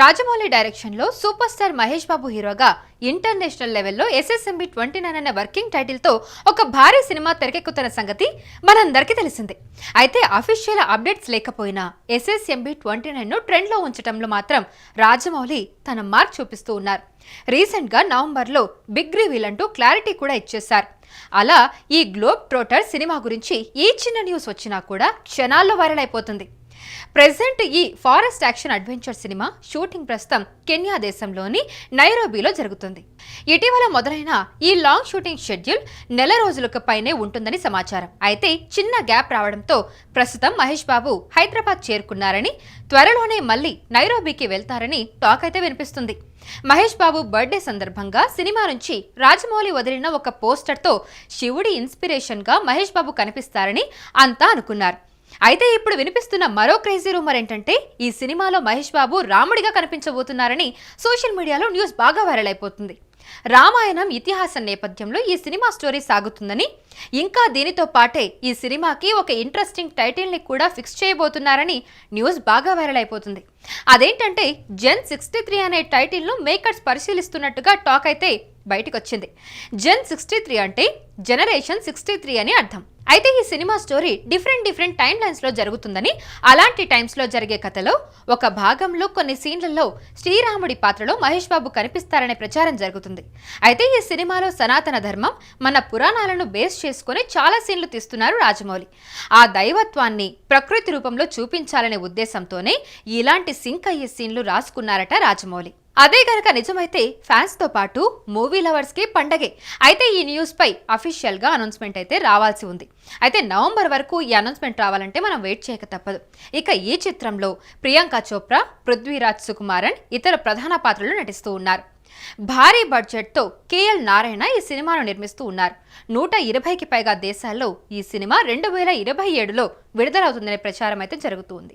రాజమౌళి డైరెక్షన్లో super star Mahesh Babu హీరోగా international లెవెల్లో ఎస్ఎస్ఎంబి ట్వంటీ నైన్ అనే వర్కింగ్ టైటిల్తో ఒక భారీ సినిమా తెరకెక్కుతున్న సంగతి మనందరికీ తెలిసిందే. అయితే అఫీషియల్ అప్డేట్స్ లేకపోయినా ఎస్ఎస్ఎంబి ట్వంటీ నైన్ను ఉంచడంలో మాత్రం రాజమౌళి తన మార్క్ చూపిస్తూ ఉన్నారు. రీసెంట్గా నవంబర్లో బిగ్ రివీల్ అంటూ క్లారిటీ కూడా ఇచ్చేశారు. అలా ఈ గ్లోబ్ ట్రోటర్ సినిమా గురించి ఏ చిన్న న్యూస్ వచ్చినా కూడా క్షణాల్లో వైరల్ అయిపోతుంది. ప్రెసెంట్ ఈ forest action adventure cinema shooting ప్రస్తుతం కెన్యా దేశంలోని నైరోబీలో జరుగుతుంది. ఇటీవల మొదలైన ఈ లాంగ్ షూటింగ్ షెడ్యూల్ నెల రోజులకు పైనే ఉంటుందని సమాచారం. అయితే చిన్న గ్యాప్ రావడంతో ప్రస్తుతం మహేష్ బాబు హైదరాబాద్ చేరుకున్నారని త్వరలోనే మళ్ళీ నైరోబీకి వెళ్తారని టాక్ అయితే వినిపిస్తుంది. మహేష్ బాబు బర్త్డే సందర్భంగా సినిమా నుంచి రాజమౌళి వదిలిన ఒక పోస్టర్తో శివుడి ఇన్స్పిరేషన్గా మహేష్ బాబు కనిపిస్తారని అంతా అనుకున్నారు. అయితే ఇప్పుడు వినిపిస్తున్న మరో క్రేజీ రూమర్ ఏంటంటే ఈ సినిమాలో మహేష్ బాబు రాముడిగా కనిపించబోతున్నారని సోషల్ మీడియాలో న్యూస్ బాగా వైరల్ అయిపోతుంది. రామాయణం ఇతిహాసం నేపథ్యంలో ఈ సినిమా స్టోరీ సాగుతుందని ఇంకా దీనితో పాటే ఈ సినిమాకి ఒక ఇంట్రెస్టింగ్ టైటిల్ని కూడా ఫిక్స్ చేయబోతున్నారని న్యూస్ బాగా వైరల్ అయిపోతుంది. అదేంటంటే జెన్ సిక్స్టీ త్రీ అనే టైటిల్ను మేకర్స్ పరిశీలిస్తున్నట్టుగా టాక్ అయితే బయటకు వచ్చింది జెన్ సిక్స్టీ త్రీ అంటే జనరేషన్ సిక్స్టీ త్రీ అని అర్థం. అయితే ఈ cinema story different different time లైన్స్లో జరుగుతుందని అలాంటి టైమ్స్లో జరిగే కథలో ఒక భాగంలో కొన్ని సీన్లలో శ్రీరాముడి పాత్రలో మహేష్ బాబు కనిపిస్తారనే ప్రచారం జరుగుతుంది. అయితే ఈ సినిమాలో సనాతన ధర్మం మన పురాణాలను బేస్ చేసుకుని చాలా సీన్లు తీస్తున్నారు రాజమౌళి. ఆ దైవత్వాన్ని ప్రకృతి రూపంలో చూపించాలనే ఉద్దేశంతోనే ఇలాంటి సింక్ అయ్యే సీన్లు రాసుకున్నారట రాజమౌళి. అదే గనక నిజమైతే ఫ్యాన్స్తో పాటు మూవీ లవర్స్కి పండగే. అయితే ఈ న్యూస్ పై అఫీషియల్గా అనౌన్స్మెంట్ అయితే రావాల్సి ఉంది. అయితే నవంబర్ వరకు ఈ అనౌన్స్మెంట్ రావాలంటే మనం వెయిట్ చేయక తప్పదు. ఇక ఈ చిత్రంలో ప్రియాంక చోప్రా పృథ్వీరాజ్ సుకుమారన్ ఇతర ప్రధాన పాత్రలు నటిస్తూ ఉన్నారు. భారీ బడ్జెట్తో కేఎల్ నారాయణ ఈ సినిమాను నిర్మిస్తూ ఉన్నారు. నూట ఇరవైకి పైగా దేశాల్లో ఈ సినిమా రెండు వేల ఇరవై ఏడులో విడుదలవుతుందనే ప్రచారం అయితే జరుగుతుంది